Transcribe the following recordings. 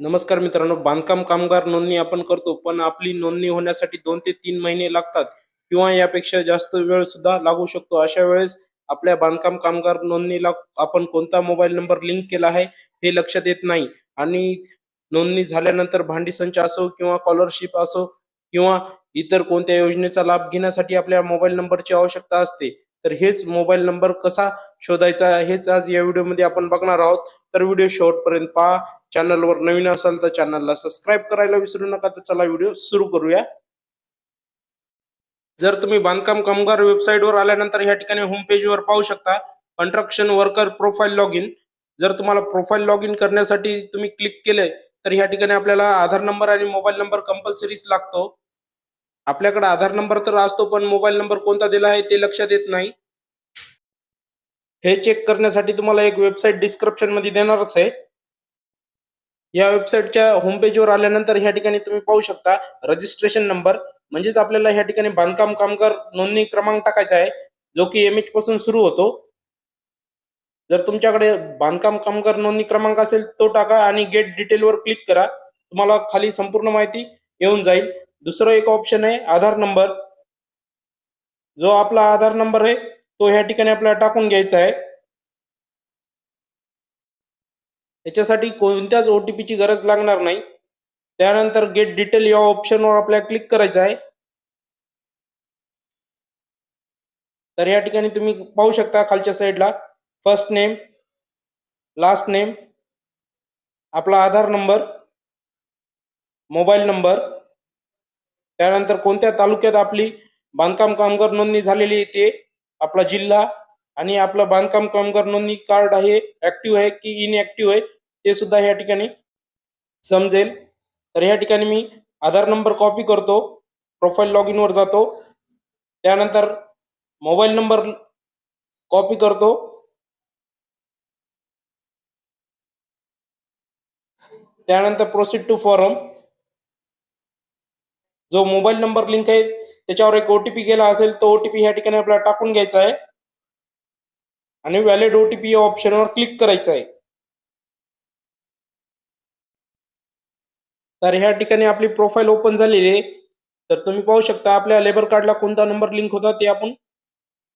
नमस्कार मित्रांनो बांधकाम कामगार नोंदणी आपण करतो पण आपली नोंदणी होण्यासाठी दोन ते तीन महिने लागतात किंवा यापेक्षा जास्त वेळ सुद्धा लागू शकतो. अशा वेळेस आपल्या बांधकाम कामगार नोंदणीला आपण कोणता मोबाईल नंबर लिंक केला आहे हे लक्षात येत नाही आणि नोंदणी झाल्यानंतर भांडी संच असो किंवा स्कॉलरशिप असो किंवा इतर कोणत्या योजनेचा लाभ घेण्यासाठी आपल्या मोबाईल नंबरची आवश्यकता असते. तर हेच मोबाईल नंबर कसा शोधायचा हेच आज या व्हिडिओमध्ये आपण बघणार आहोत. तर व्हिडिओ शेवटपर्यंत पहा. चॅनलवर नवीन असाल तर चॅनलला सबस्क्राईब करायला विसरू नका. तर चला व्हिडिओ सुरू करूया. जर तुम्ही बांधकाम कामगार वेबसाईटवर आल्यानंतर या ठिकाणी होम पेजवर पाहू शकता. Construction worker profile log in जर तुम्हाला प्रोफाईल लॉग इन करण्यासाठी तुम्ही क्लिक केले तर या ठिकाणी आपल्याला आधार नंबर आणि मोबाईल नंबर कंपल्सरीच लागतो. आपल्याकडे आधार नंबर तर असतो पण मोबाईल नंबर कोणता दिला आहे ते लक्षात येत नाही. हे चेक करण्यासाठी तुम्हाला एक वेबसाईट डिस्क्रिप्शनमध्ये देणारच आहे. या वेबसाईटच्या होम पेजवर आल्यानंतर ह्या ठिकाणी तुम्ही पाहू शकता रजिस्ट्रेशन नंबर म्हणजेच आपल्याला ह्या ठिकाणी बांधकाम कामगार नोंदणी क्रमांक टाकायचा आहे जो की एम एच पासून सुरू होतो. जर तुमच्याकडे बांधकाम कामगार नोंदणी क्रमांक असेल तो टाका आणि गेट डिटेलवर क्लिक करा. तुम्हाला खाली संपूर्ण माहिती येऊन जाईल. दुसरं एक ऑप्शन आहे आधार नंबर जो आपला आधार नंबर आहे तो ह्या ठिकाणी आपल्याला टाकून घ्यायचा आहे. याच्यासाठी कोणत्याच OTP ची गरज लागणार नाही. त्यानंतर गेट डिटेल या ऑप्शनवर आपल्याला क्लिक करायचं आहे. तर या ठिकाणी तुम्ही पाहू शकता खालच्या साईडला फर्स्ट नेम लास्ट नेम आपला आधार नंबर मोबाईल नंबर त्यानंतर कोणत्या तालुक्यात आपली बांधकाम कामगार नोंदणी झालेली आहे ते आपला जिल्हा आणि आपलं बांधकाम कामगार नोंदणी कार्ड आहे ऍक्टिव्ह आहे की इनऍक्टिव्ह आहे ते सुद्धा या ठिकाणी समजेल. तर या ठिकाणी मी आधार नंबर कॉपी करतो प्रोफाईल लॉग इनवर जातो त्यानंतर मोबाईल नंबर कॉपी करतो. त्यानंतर प्रोसीड टू फॉरम जो मोबाईल नंबर लिंक आहे त्याच्यावर एक ओटीपी गेला असेल तो ओटीपी ह्या ठिकाणी आपल्याला टाकून घ्यायचा आहे. आणि व्हॅलिड ओटीपी या ऑप्शनवर क्लिक करायचं आहे. तर ह्या ठिकाणी आपली प्रोफाईल ओपन झालेली आहे. तर तुम्ही पाहू शकता आपल्या लेबर कार्डला कोणता नंबर लिंक होता ते आपण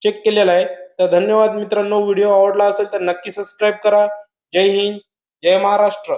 चेक केलेला आहे. तर धन्यवाद मित्रांनो व्हिडिओ आवडला असेल तर नक्की सबस्क्राईब करा. जय हिंद जय महाराष्ट्र.